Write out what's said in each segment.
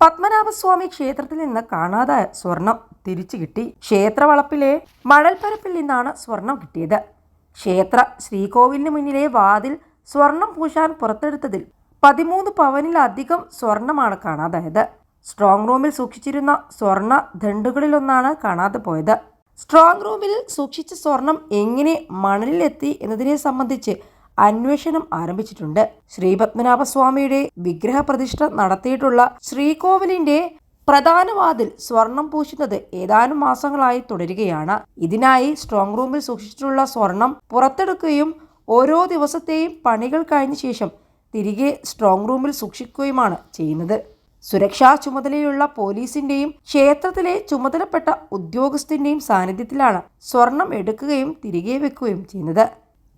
പത്മനാഭസ്വാമി ക്ഷേത്രത്തിൽ നിന്ന് കാണാതായ സ്വർണം തിരിച്ചു കിട്ടി. ക്ഷേത്രവളപ്പിലെ മണൽപ്പരപ്പിൽ നിന്നാണ് സ്വർണം കിട്ടിയത്. ക്ഷേത്ര ശ്രീകോവിലിന് മുന്നിലെ വാതിൽ സ്വർണം പൂശാൻ പുറത്തെടുത്തതിൽ പതിമൂന്ന് പവനിലധികം സ്വർണമാണ് കാണാതായത്. സ്ട്രോങ് റൂമിൽ സൂക്ഷിച്ചിരുന്ന സ്വർണ ദണ്ടുകളിലൊന്നാണ് കാണാതെ പോയത്. സ്ട്രോങ് റൂമിൽ സൂക്ഷിച്ച സ്വർണം എങ്ങനെ മണലിലെത്തി എന്നതിനെ സംബന്ധിച്ച് അന്വേഷണം ആരംഭിച്ചിട്ടുണ്ട്. ശ്രീപത്മനാഭസ്വാമിയുടെ വിഗ്രഹ പ്രതിഷ്ഠ നടത്തിയിട്ടുള്ള ശ്രീകോവിലിന്റെ പ്രധാനവാതിൽ സ്വർണം പൂശുന്നത് ഏതാനും മാസങ്ങളായി തുടരുകയാണ്. ഇതിനായി സ്ട്രോങ് റൂമിൽ സൂക്ഷിച്ചിട്ടുള്ള സ്വർണം പുറത്തെടുക്കുകയും ഓരോ ദിവസത്തെയും പണികൾ കഴിഞ്ഞ ശേഷം തിരികെ സ്ട്രോങ് റൂമിൽ സൂക്ഷിക്കുകയുമാണ് ചെയ്യുന്നത്. സുരക്ഷാ ചുമതലയുള്ള പോലീസിന്റെയും ക്ഷേത്രത്തിലെ ചുമതലപ്പെട്ട ഉദ്യോഗസ്ഥന്റെയും സാന്നിധ്യത്തിലാണ് സ്വർണം എടുക്കുകയും തിരികെ വെക്കുകയും ചെയ്യുന്നത്.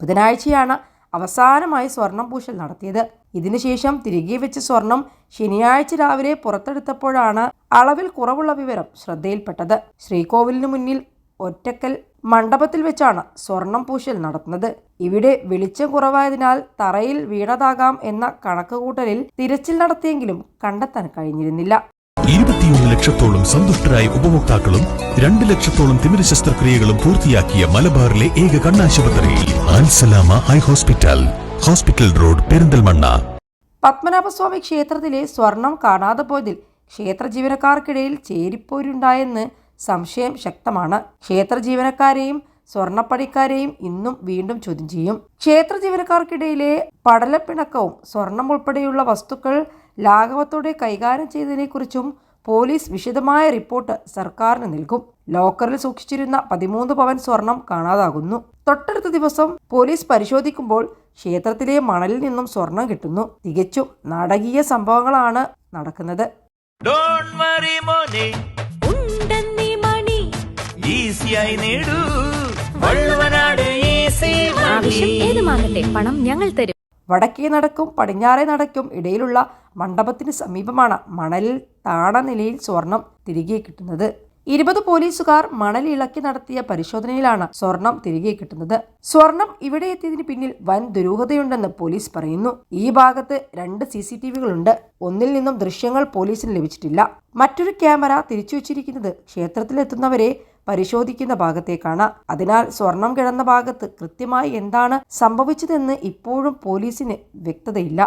ബുധനാഴ്ചയാണ് അവസാനമായി സ്വർണം പൂശൽ നടത്തിയത്. ഇതിനുശേഷം തിരികെ വെച്ച സ്വർണം ശനിയാഴ്ച രാവിലെ പുറത്തെടുത്തപ്പോഴാണ് അളവിൽ കുറവുള്ള വിവരം ശ്രദ്ധയിൽപ്പെട്ടത്. ശ്രീകോവിലിന് മുന്നിൽ ഒറ്റക്കൽ മണ്ഡപത്തിൽ വെച്ചാണ് സ്വർണം പൂശൽ നടത്തുന്നത്. ഇവിടെ വെളിച്ചം കുറവായതിനാൽ തറയിൽ വീണതാകാം എന്ന കണക്കുകൂട്ടലിൽ തിരച്ചിൽ നടത്തിയെങ്കിലും കണ്ടെത്താൻ കഴിഞ്ഞിരുന്നില്ല. ഇരുപത്തിയൊന്ന് ലക്ഷത്തോളം സന്തുഷ്ടരായ ഉപഭോക്താക്കളും രണ്ട് ലക്ഷത്തോളം തിമിര ശസ്ത്രക്രിയകളും പൂർത്തിയാക്കിയ മലബാറിലെ ഏക കണ്ണാശുപത്രി ആൻസലാമ eye hospital hospital road Perinthalmanna. Padmanabhaswamy ക്ഷേത്രത്തിലെ സ്വർണം കാണാതെ പോയതിൽ ക്ഷേത്ര ജീവനക്കാർക്കിടയിൽ ചേരിപ്പോരുണ്ടായെന്ന് സംശയം ശക്തമാണ്. ക്ഷേത്ര ജീവനക്കാരെയും സ്വർണപ്പണിക്കാരെയും ഇന്നും വീണ്ടും ചോദ്യം ചെയ്യും. ക്ഷേത്ര ജീവനക്കാർക്കിടയിലെ പടലപ്പിണക്കവും സ്വർണം ഉൾപ്പെടെയുള്ള വസ്തുക്കൾ ലാഘവത്തോടെ കൈകാര്യം ചെയ്തതിനെക്കുറിച്ചും പോലീസ് വിശദമായ റിപ്പോർട്ട് സർക്കാരിന് നൽകും. ലോക്കറിൽ സൂക്ഷിച്ചിരുന്ന പതിമൂന്ന് പവൻ സ്വർണം കാണാതാകുന്നു. തൊട്ടടുത്ത ദിവസം പോലീസ് പരിശോധിക്കുമ്പോൾ ക്ഷേത്രത്തിലെ മണലിൽ നിന്നും സ്വർണം കിട്ടുന്നു. തികച്ചും നാടകീയ സംഭവങ്ങളാണ് നടക്കുന്നത്. ഡോണ്ട് വറി മോനെ. ഉണ്ടെന്നീ മണി. ഈസിയായി നേടൂ. വള്ളുവനാട് ഈസി ആവശ്യം ഏതുമാകട്ടെ പണം ഞങ്ങൾ തരും. വടക്കേ നടക്കും പടിഞ്ഞാറേ നടക്കും ഇടയിലുള്ള മണ്ഡപത്തിന് സമീപമാണ് മണലിൽ താണ നിലയിൽ സ്വർണം തിരികെ കിട്ടുന്നത്. ഇരുപത് പോലീസുകാർ മണൽ ഇളക്കി നടത്തിയ പരിശോധനയിലാണ് സ്വർണം തിരികെ കിട്ടുന്നത്. സ്വർണം ഇവിടെ എത്തിയതിന് പിന്നിൽ വൻ ദുരൂഹതയുണ്ടെന്ന് പോലീസ് പറയുന്നു. ഈ ഭാഗത്ത് രണ്ട് സി സി ടി വികളുണ്ട്. ഒന്നിൽ നിന്നും ദൃശ്യങ്ങൾ പോലീസിന് ലഭിച്ചിട്ടില്ല. മറ്റൊരു ക്യാമറ തിരിച്ചു വച്ചിരിക്കുന്നത് ക്ഷേത്രത്തിലെത്തുന്നവരെ പരിശോധിക്കുന്ന ഭാഗത്തേക്കാണ്. അതിനാൽ സ്വർണം കിടന്ന ഭാഗത്ത് കൃത്യമായി എന്താണ് സംഭവിച്ചതെന്ന് ഇപ്പോഴും പോലീസിന് വ്യക്തതയില്ല.